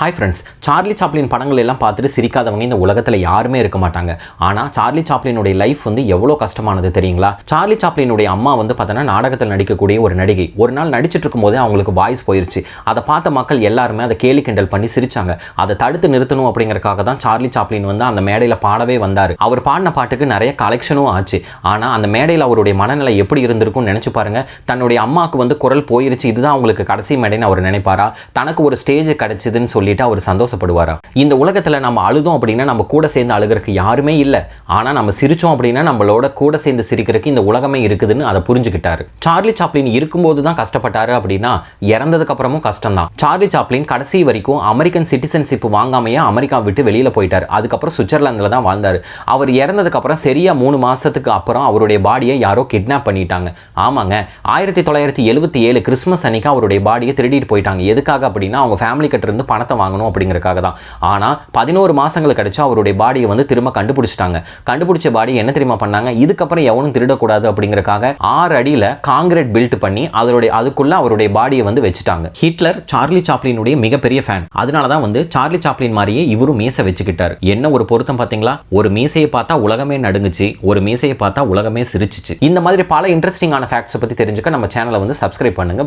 Hi friends Charlie Chaplin படங்கள் எல்லாம் பார்த்துட்டு சிரிக்காதவங்க இந்த உலகத்தில் யாருமே இருக்க மாட்டாங்க. ஆனால் சார்லி சாப்ளினுடைய லைஃப் வந்து எவ்வளோ கஷ்டமானது தெரியுங்களா? சார்லி சாப்ளினுடைய அம்மா வந்து பார்த்தோன்னா நாடகத்தில் நடிக்கக்கூடிய ஒரு நடிகை. ஒரு நாள் நடிச்சிட்டு இருக்கும்போதே அவங்களுக்கு வாய்ஸ் போயிருச்சு. அதை பார்த்த மக்கள் எல்லாருமே அதை கேலி கிண்டல் பண்ணி சிரிச்சாங்க. அதை தடுத்து நிறுத்தணும் அப்படிங்கறக்காக தான் சார்லி சாப்ளின் வந்து அந்த மேடையில் பாடவே வந்தார். அவர் பாடின பாட்டுக்கு நிறைய கலெக்ஷனும் ஆச்சு. ஆனால் அந்த மேடையில் அவருடைய மனநிலை எப்படி இருந்திருக்கும்னு நினச்சி பாருங்க. தன்னுடைய அம்மாவுக்கு வந்து குரல் போயிருச்சு. இதுதான் அவங்களுக்கு கடைசி மேடைன்னு அவர் நினைப்பாரா? தனக்கு ஒரு ஸ்டேஜ் கிடைச்சதுன்னு சொல்லிட்டு அவர் சந்தோஷப்படுவாரா? இந்த உலகத்தில் நம்ம அழுதோம் அப்படின்னா நம்ம கூட சேர்ந்து அழுகிறதுக்கு யாருமே இல்லை. ஆனால் நம்ம சிரிச்சோம் அப்படின்னா நம்மளோட கூட சேர்ந்து சிரிக்கிறதுக்கு இந்த உலகமே இருக்குதுன்னு அதை புரிஞ்சுக்கிட்டாரு. சார்லி சாப்ளின் இருக்கும்போது தான் கஷ்டப்பட்டாரு அப்படின்னா இறந்ததுக்கு அப்புறமும் கஷ்டம் தான் சார்லி சாப்ளின் கடைசி வரைக்கும் அமெரிக்கன் சிட்டிசன்ஷிப் வாங்காமையே அமெரிக்கா விட்டு வெளியில் போயிட்டார். அதுக்கப்புறம் சுவிட்சர்லாந்தில் தான் வாழ்ந்தார். அவர் இறந்ததுக்கு அப்புறம் சரியா மூணு மாசத்துக்கு அப்புறம் அவருடைய பாடியை யாரோ கிட்னாப் பண்ணிட்டாங்க. ஆமாங்க. ஆயிரத்தி தொள்ளாயிரத்தி எழுபத்தி ஏழு கிறிஸ்மஸ் அன்னைக்கு அவருடைய பாடியை திருடிட்டு போயிட்டாங்க. எதுக்காக அப்படின்னா அவங்க ஃபேமிலி கிட்ட இருந்து பணத்தை வாங்கணும் அப்படிங்கிறக்காக தான். ஆனால் பதினோரு மாசங்கள் கிடச்சா அவருடைய பாடியை வந்து திரும்ப கண்டுபிடிச்சிட்டாங்க. கண்டுபிடிச்ச பாடி என்ன தெரியுமா பண்ணாங்க? இதுக்கப்புறம் எவனும் திருடக்கூடாது அப்படிங்கிறக்காக ஆறு அடியில் காங்கிரீட் பில்ட் பண்ணி அதனுடைய அதுக்குள்ள அவருடைய பாடியை வந்து வச்சுட்டாங்க. ஹிட்லர் சார்லி சாப்ளினுடைய மிகப்பெரிய ஃபேன் அதனால தான் வந்து சார்லி சாப்ளின் மாதிரியே இவரும் மீசை வச்சுக்கிட்டார். என்ன ஒரு பொருத்தம் பார்த்தீங்களா? ஒரு மீசையை பார்த்தா உலகமே நடுங்குச்சு ஒரு மீசையை பார்த்தா உலகமே சிரிச்சிச்சு. இந்த மாதிரி பல இன்ட்ரெஸ்டிங்கான ஃபேக்ட்ஸை பற்றி தெரிஞ்சுக்க நம்ம சேனலை வந்து சப்ஸ்கிரைப் பண்ணுங்க.